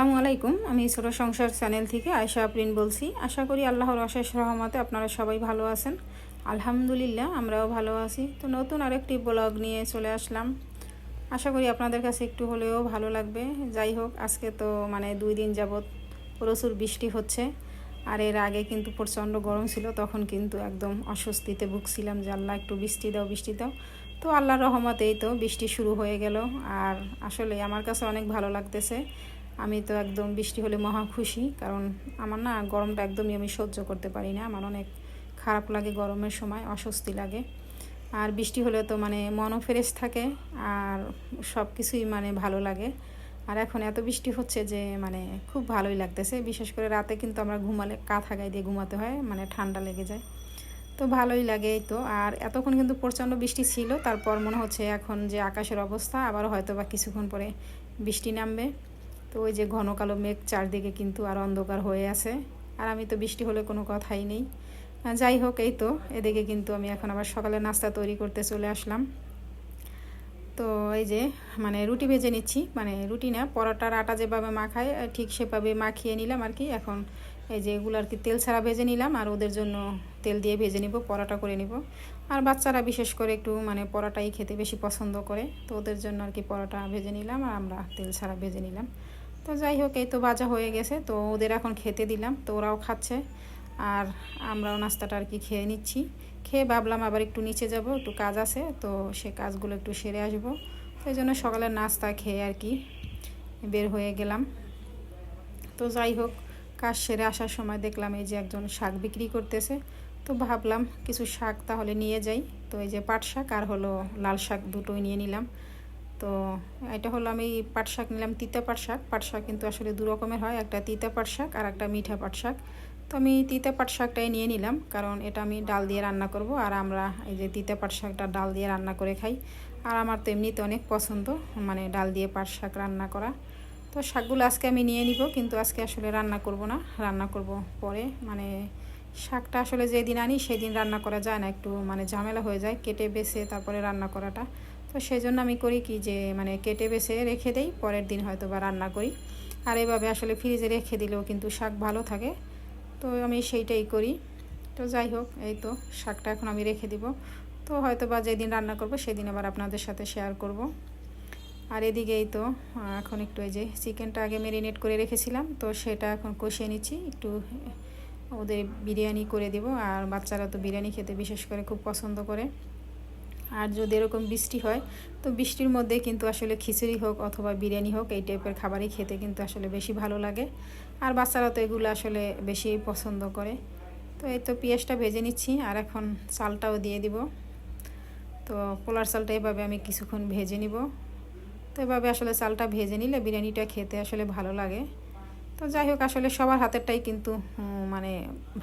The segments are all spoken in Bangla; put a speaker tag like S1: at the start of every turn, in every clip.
S1: আসসালামু আলাইকুম। আমি ছোট সংসার চ্যানেল থেকে আয়শা আপ্রিন বলছি। আশা করি আল্লাহর অশেষ রহমতে আপনারা সবাই ভালো আছেন। আলহামদুলিল্লাহ, আমরাও ভালো আছি। তো নতুন আরেকটি ব্লগ নিয়ে চলে আসলাম। আশা করি আপনাদের কাছে একটু হলেও ভালো লাগবে। যাই হোক, আজকে তো মানে দুই দিন যাবৎ প্রচুর বৃষ্টি হচ্ছে। আর এর আগে কিন্তু প্রচণ্ড গরম ছিল, তখন কিন্তু একদম অস্বস্তিতে ভুগছিলাম যে আল্লাহ একটু বৃষ্টি দাও বৃষ্টি দাও। তো আল্লাহর রহমতেই তো বৃষ্টি শুরু হয়ে গেল। আর আসলে আমার কাছে অনেক ভালো লাগতেছে। আমি তো একদম বৃষ্টি হলে মহা খুশি, কারণ আমার না গরমটা একদমই আমি সহ্য করতে পারি না। আমার অনেক খারাপ লাগে গরমের সময়, অস্বস্তি লাগে। আর বৃষ্টি হলে তো মানে মনও ফ্রেশ থাকে, আর সব কিছুই মানে ভালো লাগে। আর এখন এত বৃষ্টি হচ্ছে যে মানে খুব ভালোই লাগতেছে। বিশেষ করে রাতে কিন্তু আমরা ঘুমালে কাঁথা গায়ে দিয়ে ঘুমাতে হয় মানে ঠান্ডা লেগে যায়। তো ভালোই লাগে এই তো। আর এতক্ষণ কিন্তু প্রচণ্ড বৃষ্টি ছিল, তারপর মনে হচ্ছে এখন যে আকাশের অবস্থা আবার হয়তো বা কিছুক্ষণ পরে বৃষ্টি নামবে। তো ওই যে ঘন কালো মেঘ চারদিকে কিন্তু আর অন্ধকার হয়ে আছে। আর আমি তো বৃষ্টি হলে কোনো কথাই নেই। যাই হোক, এই তো। এদিকে কিন্তু আমি এখন আবার সকালে নাস্তা তৈরি করতে চলে আসলাম। তো এই যে মানে রুটি ভেজে নিচ্ছি। মানে রুটি না, পরোটার আটা যেভাবে মাখায় ঠিক সেভাবে মাখিয়ে নিলাম আর কি। এখন এই যে এগুলো আর কি তেল ছাড়া ভেজে নিলাম আর ওদের জন্য তেল দিয়ে ভেজে নিব, পরোটা করে নিব। আর বাচ্চারা বিশেষ করে একটু মানে পরোটাই খেতে বেশি পছন্দ করে। তো ওদের জন্য আর কি পরোটা ভেজে নিলাম আর আমরা তেল ছাড়া ভেজে নিলাম। তো যাই হোক, এই তো ভাজা হয়ে গেছে। তো ওদের এখন খেতে দিলাম, তো ওরাও খাচ্ছে। আর আমরাও নাস্তাটা আর কি খেয়ে নিচ্ছি। খেয়ে ভাবলাম আবার একটু নিচে যাব, একটু কাজ আছে, তো সে কাজগুলো একটু সেরে আসব। সেই জন্য সকালের নাস্তা খেয়ে আর কি বের হয়ে গেলাম। তো যাই হোক, কাজ সেরে আসার সময় দেখলাম এই যে একজন শাক বিক্রি করতেছে। তো ভাবলাম কিছু শাক তাহলে নিয়ে যাই। তো এই যে পাট শাক আর হলো লাল শাক দুটোই নিয়ে নিলাম। তো এটা হলো আমি পাট শাক নিলাম তিতা পাট শাক। পাট শাক কিন্তু আসলে দু রকমের হয়, একটা তিতা পাট শাক আর একটা মিঠা পাট শাক। তো আমি তিতা পাট শাকটাই নিয়ে নিলাম, কারণ এটা আমি ডাল দিয়ে রান্না করব আর আমরা এই যে তিতা পাট শাকটা ডাল দিয়ে রান্না করে খাই। আর আমার তো এমনিতে অনেক পছন্দ মানে ডাল দিয়ে পাট শাক রান্না করা। তো শাকগুলো আজকে আমি নিয়ে নিব, কিন্তু আজকে আসলে রান্না করব না, রান্না করব পরে। মানে শাকটা আসলে যেদিন আনি সেদিন রান্না করা যায় না, একটু মানে ঝামেলা হয়ে যায়, কেটে বেছে তারপরে রান্না করাটা। তো সেই জন্য আমি করি কি যে মানে কেটে বেছে রেখে দেই, পরের দিন হয়তো বা রান্না করি। আর এভাবে আসলে ফ্রিজে রেখে দিলেও কিন্তু শাক ভালো থাকে। তো আমি সেইটাই করি। তো যাই হোক, এই তো শাকটা এখন আমি রেখে দিব। তো হয়তো বা যেদিন রান্না করব সেদিন আবার আপনাদের সাথে শেয়ার করব। আর এদিকে এই তো, এখন একটু এই যে চিকেনটা আগে মেরিনেট করে রেখেছিলাম। তো সেটা এখন কষিয়ে নিচ্ছি। একটু ওদের বিরিয়ানি করে দেব। আর বাচ্চারা তো বিরিয়ানি খেতে বিশেষ করে খুব পছন্দ করে। আর যদি এরকম বৃষ্টি হয়, তো বৃষ্টির মধ্যে কিন্তু আসলে খিচুড়ি হোক অথবা বিরিয়ানি হোক, এই টাইপের খাবারই খেতে কিন্তু আসলে বেশি ভালো লাগে। আর বাচ্চারা তো এগুলো আসলে বেশি পছন্দ করে। তো এই তো পেঁয়াজটা ভেজে নিচ্ছি, আর এখন চালটাও দিয়ে দিব। তো পোলার চালটা এভাবে আমি কিছুক্ষণ ভেজে নিব। তো এভাবে আসলে চালটা ভেজে নিলে বিরিয়ানিটা খেতে আসলে ভালো লাগে। তো যাই হোক, আসলে সবার হাতেরটাই কিন্তু মানে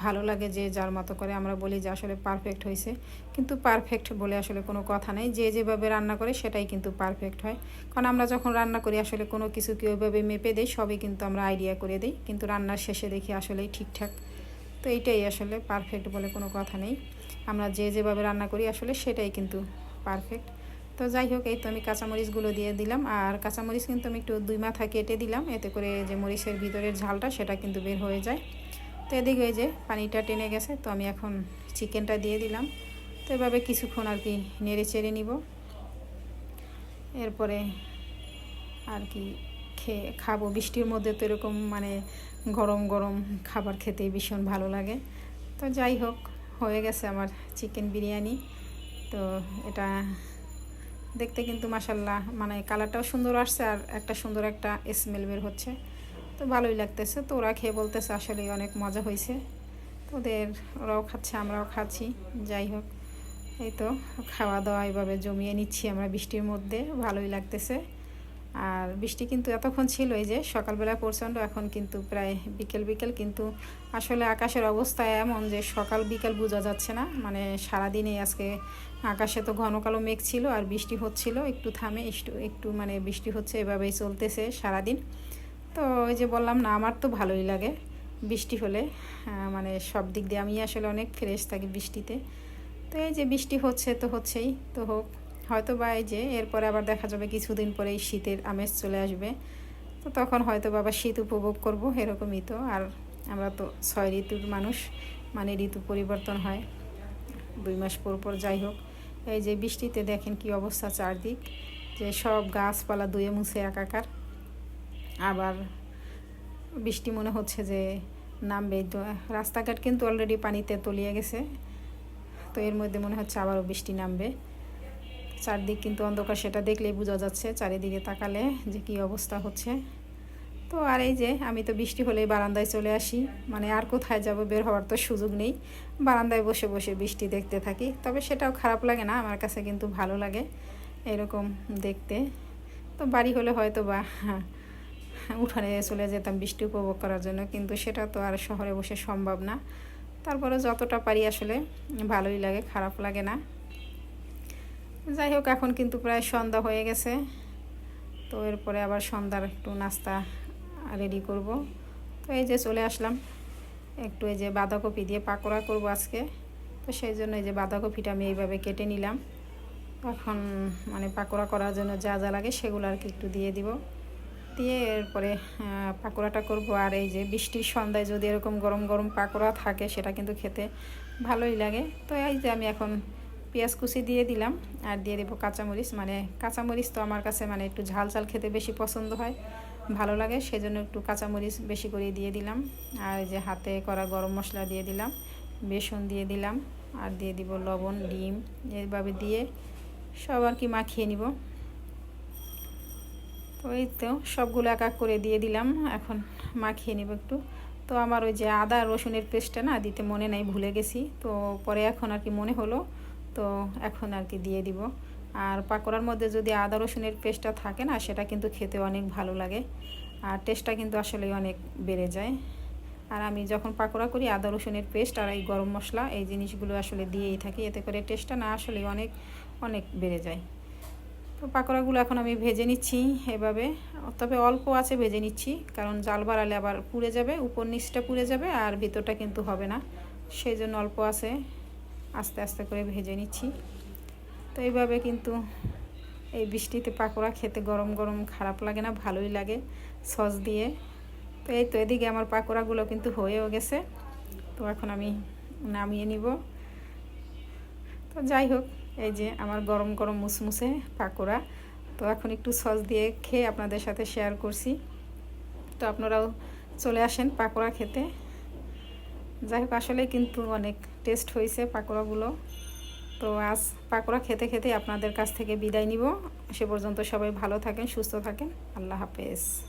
S1: ভালো লাগে যে যার মতো করে আমরা বলি যে আসলে পারফেক্ট হয়েছে। কিন্তু পারফেক্ট বলে আসলে কোনো কথা নেই। যে যেভাবে রান্না করে সেটাই কিন্তু পারফেক্ট হয়। কারণ আমরা যখন রান্না করি, আসলে কোনো কিছু কি ওইভাবে মেপে দেই, সবই কিন্তু আমরা আইডিয়া করে দিই। কিন্তু রান্নার শেষে দেখি আসলেই ঠিকঠাক। তো এইটাই আসলে পারফেক্ট বলে কোনো কথা নেই। আমরা যে যেভাবে রান্না করি, আসলে সেটাই কিন্তু পারফেক্ট তো যাই হোক, এই তো আমি কাঁচামরিচগুলো দিয়ে দিলাম। আর কাঁচামরিচ কিন্তু আমি একটু দুই মাথা কেটে দিলাম। এতে করে যে মরিচের ভিতরের ঝালটা, সেটা কিন্তু বের হয়ে যায়। তো এদিকে এই যে পানিটা টেনে গেছে, তো আমি এখন চিকেনটা দিয়ে দিলাম। তো এভাবে কিছুক্ষণ আর কি নেড়ে চেড়ে নিব। এরপরে আর কি খেয়ে খাব। বৃষ্টির মধ্যে তো এরকম মানে গরম গরম খাবার খেতে ভীষণ ভালো লাগে। তো যাই হোক, হয়ে গেছে আমার চিকেন বিরিয়ানি। তো এটা দেখতে কিন্তু মাসাল্লাহ মানে কালারটাও সুন্দর আসছে আর একটা সুন্দর একটা স্মেল বের হচ্ছে। তো ভালোই লাগতেছে। তো ওরা খেয়ে বলতেছে আসলে অনেক মজা হয়েছে। ওদের, ওরাও খাচ্ছে, আমরাও খাচ্ছি, যাই হোক। এই তো খাওয়া দাওয়া এভাবে জমিয়ে নিচ্ছি আমরা বৃষ্টির মধ্যে, ভালোই লাগতেছে। আর বৃষ্টি কিন্তু এতক্ষণ ছিল এই যে সকালবেলা প্রচণ্ড, এখন কিন্তু প্রায় বিকেল বিকেল। কিন্তু আসলে আকাশের অবস্থা এমন যে সকাল বিকেল বোঝা যাচ্ছে না। মানে সারাদিনে আজকে আকাশে তো ঘন কালো মেঘ ছিল আর বৃষ্টি হচ্ছিল। একটু থামে, একটু একটু মানে বৃষ্টি হচ্ছে, এভাবেই চলতেছে সারাদিন। তো ওই যে বললাম না, আমার তো ভালোই লাগে বৃষ্টি হলে। মানে সব দিক দিয়ে আমি আসলে অনেক ফ্রেশ থাকি বৃষ্টিতে। তো এই যে বৃষ্টি হচ্ছে তো হচ্ছেই, তো হোক। হয়তো বা এই যে, এরপরে আবার দেখা যাবে কিছুদিন পরে এই শীতের আমেজ চলে আসবে। তো তখন হয়তো বাবা শীত উপভোগ করব, এরকমই তো। আর আমরা তো ছয় ঋতুর মানুষ মানে ঋতু পরিবর্তন হয় দুই মাস পর পর, যাই হোক। এই যে বৃষ্টিতে দেখেন কি অবস্থা চারদিক, যে সব গাছপালা ধুয়ে মুছে একাকার। আবার বৃষ্টি মনে হচ্ছে যে নামবে, তো রাস্তাঘাট কিন্তু অলরেডি পানিতে তলিয়ে গেছে। তো এর মধ্যে মনে হচ্ছে আবারও বৃষ্টি নামবে। চারদিক কিন্তু অন্ধকার, সেটা দেখলেই বোঝা যাচ্ছে চারিদিকে তাকালে যে কি অবস্থা হচ্ছে। তো আর এই যে আমি তো বৃষ্টি হলেই বারান্দায় চলে আসি মানে আর কোথায় যাব বের হওয়ার তো সুযোগ নেই। বারান্দায় বসে বসে বৃষ্টি দেখতে থাকি, তবে সেটাও খারাপ লাগে না, আমার কাছে কিন্তু ভালো লাগে এরকম দেখতে। তো বাড়ি হলে হয়তো বা উঠানে চলে যেতাম বৃষ্টি উপভোগ করার জন্য, কিন্তু সেটা তো আর শহরে বসে সম্ভব না। তারপরে যতটা পারি আসলে ভালোই লাগে, খারাপ লাগে না। যাই হোক, এখন কিন্তু প্রায় সন্ধ্যা হয়ে গেছে। তো এরপরে আবার সন্ধ্যার একটু নাস্তা রেডি করব। তো এই যে চলে আসলাম। একটু এই যে বাঁধাকপি দিয়ে পাকোড়া করব আজকে। তো সেই জন্য এই যে বাঁধাকপিটা আমি এইভাবে কেটে নিলাম। এখন মানে পাকোড়া করার জন্য যা যা লাগে সেগুলো আর কি একটু দিয়ে দিব। দিয়ে এরপরে পাকোড়াটা করব। আর এই যে বৃষ্টির সন্ধ্যায় যদি এরকম গরম গরম পাকোড়া থাকে, সেটা কিন্তু খেতে ভালোই লাগে। তো এই যে আমি এখন পেঁয়াজ কুচি দিয়ে দিলাম আর দিয়ে দেবো কাঁচামরিচ। মানে কাঁচামরিচ তো আমার কাছে মানে একটু ঝাল ঝাল খেতে বেশি পছন্দ হয়, ভালো লাগে, সেজন্য একটু কাঁচামরিচ বেশি করে দিয়ে দিলাম। আর যে হাতে করা গরম মশলা দিয়ে দিলাম, বেসন দিয়ে দিলাম, আর দিয়ে দিব লবণ, ডিম, এভাবে দিয়ে সব আর কি মাখিয়ে নিব। তো এই তো সবগুলো এক এক করে দিয়ে দিলাম, এখন মাখিয়ে নিব একটু। তো আমার ওই যে আদা রসুনের পেস্টটা না দিতে মনে নাই, ভুলে গেছি। তো পরে এখন আর কি মনে হলো তো এখন আর কি দিয়ে দিব। আর পাকোড়ার মধ্যে যদি আদা, রসুনের পেস্টটা থাকে না, সেটা কিন্তু খেতে অনেক ভালো লাগে। আর টেস্টটা কিন্তু আসলে অনেক বেড়ে যায়। আর আমি যখন পাকোড়া করি, আদা, রসুনের পেস্ট আর এই গরম মশলা, এই জিনিসগুলো আসলে দিয়েই থাকি। এতে করে টেস্টটা না আসলে অনেক অনেক বেড়ে যায়। তো পাকোড়াগুলো এখন আমি ভেজে নিচ্ছি এভাবে। তবে অল্প আছে ভেজে নিচ্ছি, কারণ জাল বাড়ালে আবার পুড়ে যাবে, উপর নিচটা পুড়ে যাবে আর ভিতরটা কিন্তু হবে না। সেই জন্য অল্প আছে। আস্তে আস্তে করে ভেজে নিচ্ছি। তো এইভাবে কিন্তু এই বৃষ্টিতে পাকোড়া খেতে গরম গরম খারাপ লাগে না, ভালোই লাগে সস দিয়ে। তো এই তো এদিকে আমার পাকোড়াগুলো কিন্তু হয়েও গেছে। তো এখন আমি নামিয়ে নিব। তো যাই হোক, এই যে আমার গরম গরম মুসমুসে পাকোড়া। তো এখন একটু সস দিয়ে খেয়ে আপনাদের সাথে শেয়ার করছি। তো আপনারাও চলে আসেন পাকোড়া খেতে। যাই হোক আসলে কিন্তু অনেক টেস্ট হয়েছে পাকোড়াগুলো। তো আজ পাকোড়া খেতে খেতে আপনাদের কাছ থেকে বিদায় নিব। সে পর্যন্ত সবাই ভালো থাকেন, সুস্থ থাকেন। আল্লাহ হাফেজ।